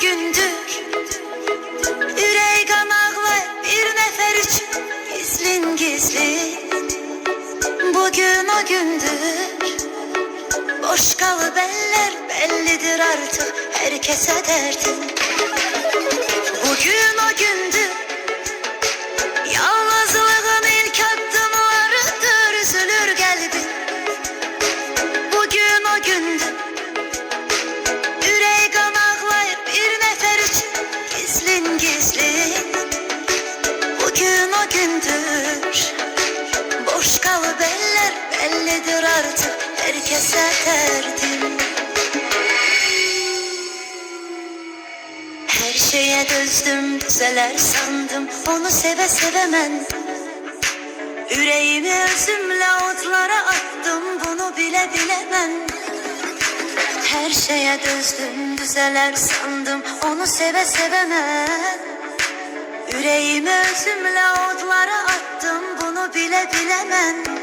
gündür. Ürek anaklar bir nefer için gizlin gizli Bugün o gündür. Boş kalıp eller bellidir artık. Herkese derdin Gizlin Bugün o gündür. Boş kalıp eller bellidir artık. Herkese derdim Her şeye dözdüm düzeler sandım. Onu seve sevemen Yüreğimi özümle otlara attım. Bunu bile bilemem Her şeye dözdüm düzeler sandım. Onu seve sevemem Yüreğimi özümle otlara attım. Bunu bile bilemem